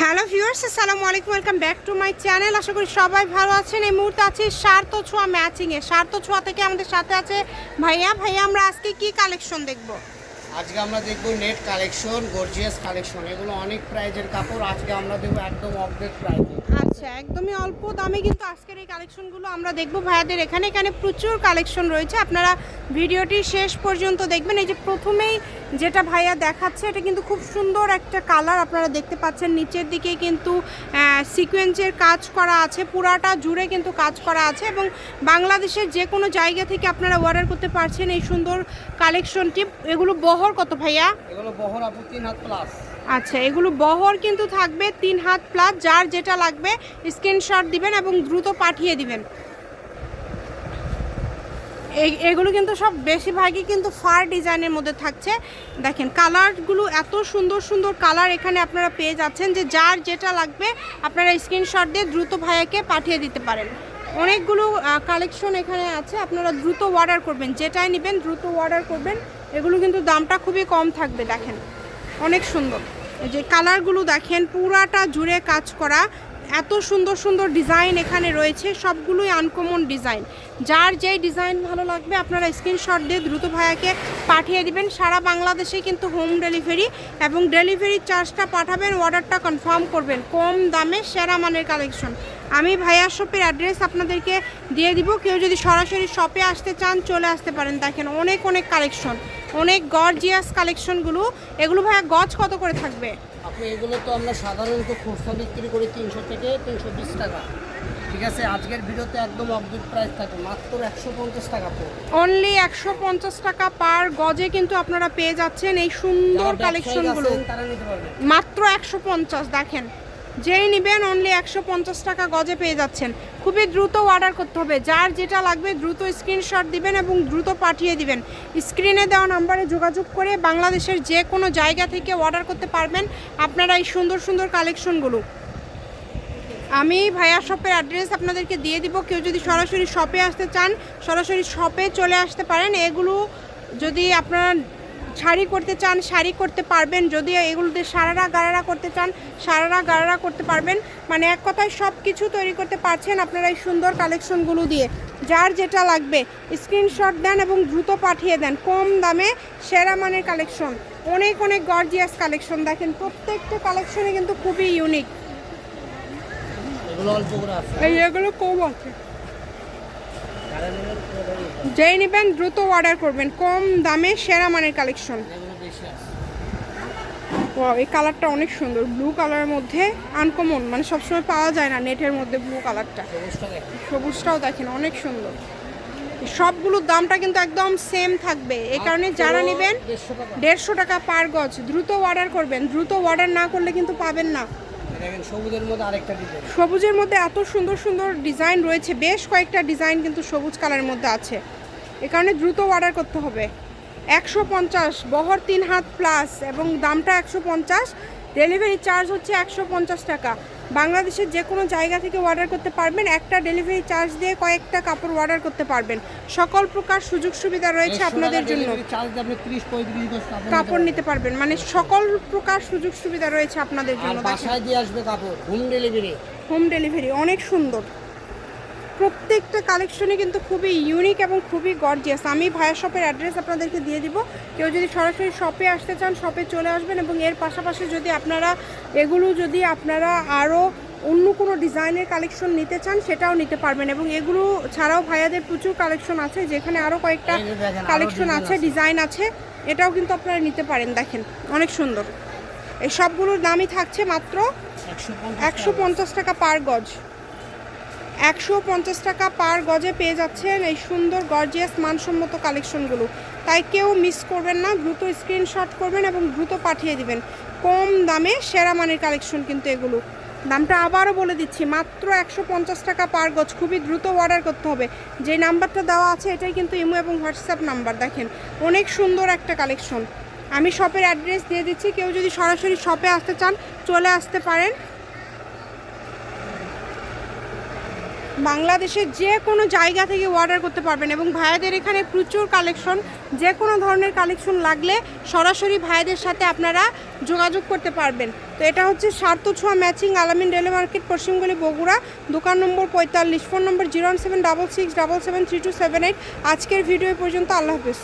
Hello viewers, আসসালামু আলাইকুম, welcome back to my channel. আশা করি সবাই ভালো আছেন। এই মুহূর্তে আছি সার্থ ছোঁয়া ম্যাচিংয়ে সার্ত ছোঁয়া থেকে আমাদের সাথে আছে ভাইয়া। ভাইয়া, আমরা আজকে কি কালেকশন দেখব? আজকে আমরা দেখব নেট কালেকশন গর্জিয়াস কালেকশন এগুলো অনেক প্রাইজের কাপড়। আজকে আমরা দেবো একদম অপডেট প্রাইজে একদমই অল্প দামে কিন্তু আজকের এই কালেকশনগুলো আমরা দেখব। ভাইয়াদের এখানে এখানে প্রচুর কালেকশন রয়েছে। আপনারা ভিডিওটি শেষ পর্যন্ত দেখবেন। এই যে প্রথমেই যেটা ভাইয়া দেখাচ্ছে, এটা কিন্তু খুব সুন্দর একটা কালার আপনারা দেখতে পাচ্ছেন। নিচের দিকে কিন্তু সিকোয়েন্সের কাজ করা আছে পুরাটা জুড়ে কিন্তু কাজ করা আছে এবং বাংলাদেশের যে কোনো জায়গা থেকে আপনারা অর্ডার করতে পারছেন এই সুন্দর কালেকশনটি এগুলো বহর কত ভাইয়া? এগুলো বহর আপু তিন হাত প্লাস আচ্ছা এগুলো বহর কিন্তু থাকবে তিন হাত প্লাস যার যেটা লাগবে স্ক্রিনশট দিবেন এবং দ্রুত পাঠিয়ে দিবেন। এগুলো কিন্তু সব বেশিরভাগই কিন্তু ফার ডিজাইনের মধ্যে থাকছে। দেখেন কালারগুলো এত সুন্দর সুন্দর কালার এখানে আপনারা পেয়ে যাচ্ছেন যে যার যেটা লাগবে আপনারা স্ক্রিনশট দিয়ে দ্রুত ভাইয়াকে পাঠিয়ে দিতে পারেন। অনেকগুলো কালেকশন এখানে আছে, আপনারা দ্রুত অর্ডার করবেন, যেটাই নেবেন দ্রুত অর্ডার করবেন। এগুলো কিন্তু দামটা খুবই কম থাকবে, দেখেন। অনেক সুন্দর। যে কালারগুলো দেখেন, পুরাটা জুড়ে কাজ করা। এত সুন্দর সুন্দর ডিজাইন এখানে রয়েছে, সবগুলোই আনকমন ডিজাইন যার যেই ডিজাইন ভালো লাগবে, আপনারা স্ক্রিনশট দিয়ে দ্রুত ভাইয়াকে পাঠিয়ে দিবেন। সারা বাংলাদেশে কিন্তু হোম ডেলিভারি এবং ডেলিভারি চার্জটা পাঠাবেন অর্ডারটা কনফার্ম করবেন। কম দামে সেরা মানের কালেকশন আমি ভাইয়া শপের অ্যাড্রেস আপনাদেরকে দিয়ে দিব। কেউ যদি সরাসরি শপে আসতে চান, চলে আসতে পারেন। দেখেন অনেক অনেক কালেকশন অনেক গর্জিয়াস কালেকশনগুলো এগুলো ভাইয়া গজ কত করে থাকবে? এগুলো তো আমরা সাধারণত খুচরা বিক্রি করি তিনশো থেকে তিনশো বিশ টাকা। ঠিক আছে আজকের ভিডিওতে একদম অবজেক্ট প্রাইস থাকে মাত্র একশো পঞ্চাশ টাকা অনলি একশো পঞ্চাশ টাকা পার গজে কিন্তু আপনারা পেয়ে যাচ্ছেন এই সুন্দর কালেকশনগুলো তারা নিতে পারবে। মাত্র একশো পঞ্চাশ দেখেন। যেই নেবেন অনলি একশো পঞ্চাশ টাকা গজে পেয়ে যাচ্ছেন। খুবই দ্রুত অর্ডার করতে হবে। যার যেটা লাগবে, দ্রুত স্ক্রিনশট দিবেন এবং দ্রুত পাঠিয়ে দিবেন। স্ক্রিনে দেওয়া নাম্বারে যোগাযোগ করে বাংলাদেশের যে কোনো জায়গা থেকে অর্ডার করতে পারবেন আপনারা এই সুন্দর সুন্দর কালেকশনগুলো আমি ভাইয়া শপের অ্যাড্রেস আপনাদেরকে দিয়ে দিব। কেউ যদি সরাসরি শপে আসতে চান, সরাসরি শপে চলে আসতে পারেন। এগুলো যদি আপনারা শাড়ি করতে চান শাড়ি করতে পারবেন। যদি এগুলোতে সারারা গারারা করতে চান সারারা গারারা করতে পারবেন। মানে এক কথায় সব কিছু তৈরি করতে পারছেন আপনারা এই সুন্দর কালেকশনগুলো দিয়ে। যার যেটা লাগবে স্ক্রিনশট দেন এবং দ্রুত পাঠিয়ে দেন। কম দামে সেরা মানের কালেকশন। অনেক অনেক গর্জিয়াস কালেকশন। দেখেন প্রত্যেকটা কালেকশনে কিন্তু খুবই ইউনিক এগুলো অল্প করে আছে। এগুলো কম আছে। যেই নেবেন দ্রুত অর্ডার করবেন। কম দামে সেরা মানের কালেকশন এই কালারটা অনেক সুন্দর। ব্লু কালারের মধ্যে আনকমন মানে সবসময় পাওয়া যায় না নেটের মধ্যে ব্লু কালারটা সবুজটাও দেখেন অনেক সুন্দর। সবগুলোর দামটা কিন্তু একদম সেম থাকবে। এই কারণে যারা নেবেন দেড়শো টাকা। পার গজ দ্রুত অর্ডার করবেন। দ্রুত অর্ডার না করলে কিন্তু পাবেন না। সবুজের মধ্যে সবুজের মধ্যে এত সুন্দর সুন্দর ডিজাইন রয়েছে, বেশ কয়েকটা ডিজাইন কিন্তু সবুজ কালারের মধ্যে আছে। এ কারণে দ্রুত অর্ডার করতে হবে। একশো পঞ্চাশ, বহর তিন হাত প্লাস এবং দামটা একশো পঞ্চাশ ডেলিভারি চার্জ হচ্ছে একশো পঞ্চাশ টাকা। বাংলাদেশের যে কোনো জায়গা থেকে অর্ডার করতে পারবেন। একটা ডেলিভারি চার্জ দিয়ে কয়েকটা কাপড় অর্ডার করতে পারবেন। সকল প্রকার সুযোগ সুবিধা রয়েছে আপনাদের জন্য। কাপড় নিতে পারবেন। মানে সকল প্রকার সুযোগ সুবিধা রয়েছে আপনাদের জন্য। বাসায় দিয়ে আসবে কাপড় হোম ডেলিভারি হোম ডেলিভারি অনেক সুন্দর। প্রত্যেকটা কালেকশনে কিন্তু খুবই ইউনিক এবং খুবই গর্জিয়াস আমি ভায়া শপের অ্যাড্রেস আপনাদেরকে দিয়ে দিব। কেউ যদি সরাসরি শপে আসতে চান শপে চলে আসবেন এবং এর পাশাপাশি যদি আপনারা এগুলো যদি আপনারা আরও অন্য কোনো ডিজাইনের কালেকশন নিতে চান সেটাও নিতে পারবেন এবং এগুলো ছাড়াও ভাইয়াদের প্রচুর কালেকশন আছে যেখানে আরও কয়েকটা কালেকশন আছে। ডিজাইন আছে। এটাও কিন্তু আপনারা নিতে পারেন দেখেন অনেক সুন্দর। এই সবগুলোর দামই থাকছে মাত্র একশো পঞ্চাশ টাকা। পার গজ। একশো পঞ্চাশ টাকা পার গজে পেয়ে যাচ্ছেন এই সুন্দর গর্জিয়াস মানসম্মত কালেকশনগুলো। তাই কেউ মিস করবেন না, দ্রুত স্ক্রিনশট করবেন এবং দ্রুত পাঠিয়ে দিবেন। কম দামে সেরা মানের কালেকশন কিন্তু এগুলো। দামটা আবারও বলে দিচ্ছি, মাত্র একশো পঞ্চাশ টাকা পার গজ। খুবই দ্রুত অর্ডার করতে হবে। যে নাম্বারটা দেওয়া আছে এটাই কিন্তু ইমো এবং হোয়াটসঅ্যাপ নাম্বার। দেখেন, অনেক সুন্দর একটা কালেকশন। আমি শপের অ্যাড্রেস দিয়ে দিচ্ছি। কেউ যদি সরাসরি শপে আসতে চান, চলে আসতে পারেন। বাংলাদেশের যে কোনো জায়গা থেকে অর্ডার করতে পারবেন এবং ভাইয়াদের এখানে প্রচুর কালেকশন যে কোনো ধরনের কালেকশন লাগলে সরাসরি ভাইয়াদের সাথে আপনারা যোগাযোগ করতে পারবেন। তো এটা হচ্ছে সার্থ ছোঁয়া ম্যাচিং আলামিন রেলে মার্কেট পশ্চিমগুলি বগুড়া, দোকান নম্বর পঁয়তাল্লিশ, phone number zero seven double six double seven three two seven eight. আজকের ভিডিও পর্যন্ত, আল্লাহ হাফিজ।